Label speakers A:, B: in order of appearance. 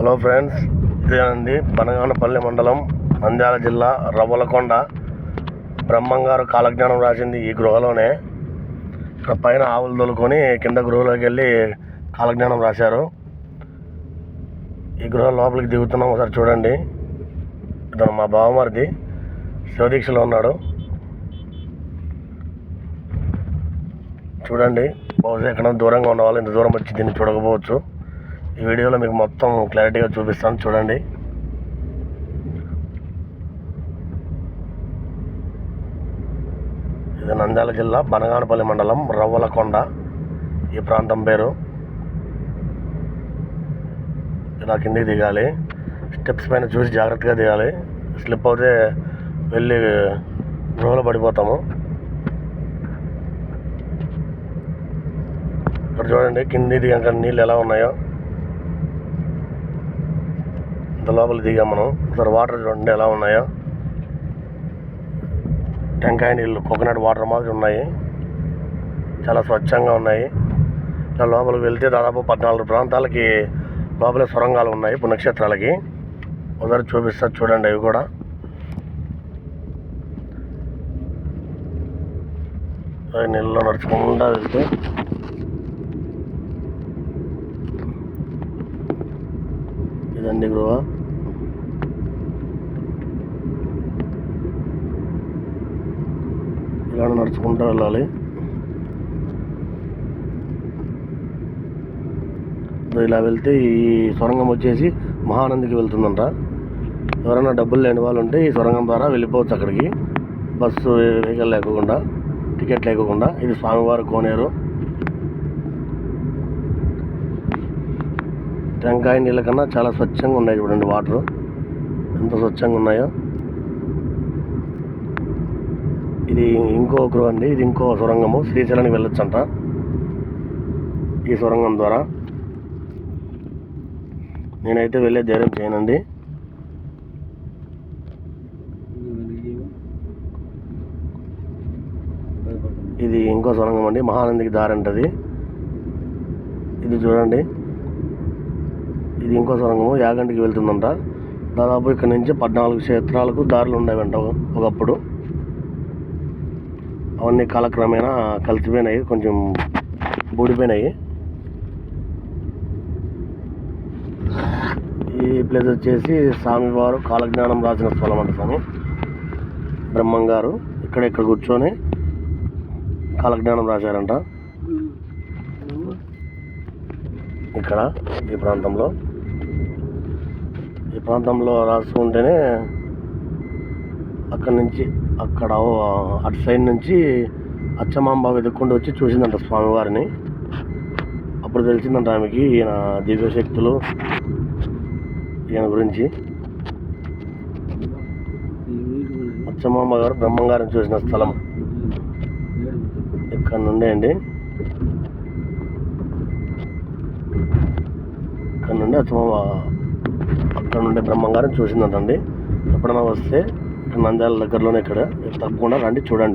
A: Hello friends ఇదేనండి బనగానపల్లి మండలం నంద్యాల జిల్లా రవ్వలకొండ. బ్రహ్మంగారు కాలజ్ఞానం రాసింది ఈ గృహలోనే. ఇక్కడ పైన ఆవులు తోలుకొని కింద గృహలోకి వెళ్ళి కాలజ్ఞానం రాశారు. ఈ గృహ లోపలికి దిగుతున్నాం ఒకసారి చూడండి. ఇతను మా బావమరిది శివదీక్షలో ఉన్నాడు. చూడండి బహుశా ఎక్కడ దూరంగా ఉన్న వాళ్ళు ఇంత దూరం వచ్చి దీన్ని చూడకపోవచ్చు. ఈ వీడియోలో మీకు మొత్తం క్లారిటీగా చూపిస్తాను. చూడండి. ఇది నంద్యాల జిల్లా బనగానపల్లి మండలం రవ్వలకొండ ఈ ప్రాంతం పేరు. ఇలా కిందికి దిగాలి. స్టెప్స్ పైన చూసి జాగ్రత్తగా దిగాలి. స్లిప్ అవుతే వెళ్ళి గృహలో పడిపోతాము. ఇక్కడ చూడండి కింది దిగాక నీళ్ళు ఎలా ఉన్నాయో. ఇంత లోపల దిగాం మనం. ఒకసారి వాటర్ చూడండి ఎలా ఉన్నాయో. టెంకాయ నీళ్ళు కోకోనట్ వాటర్ మాదిరి ఉన్నాయి. చాలా స్వచ్ఛంగా ఉన్నాయి. ఇలా లోపలికి వెళ్తే దాదాపు పద్నాలుగు ప్రాంతాలకి లోపల సొరంగాలు ఉన్నాయి పుణ్యక్షేత్రాలకి. ఒకసారి చూపిస్తారు చూడండి అవి కూడా. నీళ్ళలో నడుచుకుంటా వెళ్తే. ఇదండి గృహ. ఇలా నడుచుకుంటూ వెళ్ళాలి. ఇలా వెళ్తే ఈ సొరంగం వచ్చేసి మహానందికి వెళ్తుందంట. ఎవరైనా డబ్బులు లేని వాళ్ళు ఉంటే ఈ సొరంగం ద్వారా వెళ్ళిపోవచ్చు అక్కడికి. బస్సు వెహికల్ లేకుండా టికెట్ లేకుండా. ఇది స్వామివారి కోనేరు. టెంకాయ నీళ్ళ కన్నా చాలా స్వచ్ఛంగా ఉన్నాయి చూడండి వాటర్. ఎంత స్వచ్ఛంగా ఉన్నాయో. ఇది ఇంకో గృహ అండి. ఇది ఇంకో సొరంగము. శ్రీశైలానికి వెళ్ళొచ్చంట. ఈ సొరంగం ద్వారా. నేనైతే వెళ్ళే ధైర్యం చేయనండి. ఇది ఇంకో సొరంగం అండి. మహానందికి దారి అంటది. ఇది చూడండి. ఇది ఇంకో సొరంగము. యాగంటికి వెళ్తుందంట. దాదాపు ఇక్కడ నుంచి పద్నాలుగు క్షేత్రాలకు దారులు ఉండేవంట ఒకప్పుడు. అవన్నీ కాలక్రమేణా కలిసిపోయినాయి కొంచెం బూడిపోయినాయి. ఈ ప్లేస్ వచ్చేసి స్వామివారు కాలజ్ఞానం రాసిన స్థలం అంట స్వామి. బ్రహ్మం గారు ఇక్కడ ఇక్కడ కూర్చొని కాలజ్ఞానం రాశారంట. ఇక్కడ ఈ ప్రాంతంలో. ఈ ప్రాంతంలో రాసుకుంటేనే అక్కడి నుంచి అక్కడ అటు సైడ్ నుంచి అచ్చమాంబ వెతుక్కుంటూ వచ్చి చూసిందంట స్వామివారిని. అప్పుడు తెలిసిందంట ఆమెకి ఈయన దివ్యశక్తులు ఈయన గురించి. అచ్చమాంబ గారు బ్రహ్మంగారిని చూసిన స్థలం. ఇక్కడ నుండే అండి? ఇక్కడ నుండి? అచ్చమాంబ అక్కడ నుండి బ్రహ్మంగారిని చూసిందంటండి ఎప్పుడైనా వస్తే నంద్యాల దగ్గరలోనే ఇక్కడ. తప్పకుండా రండి చూడండి.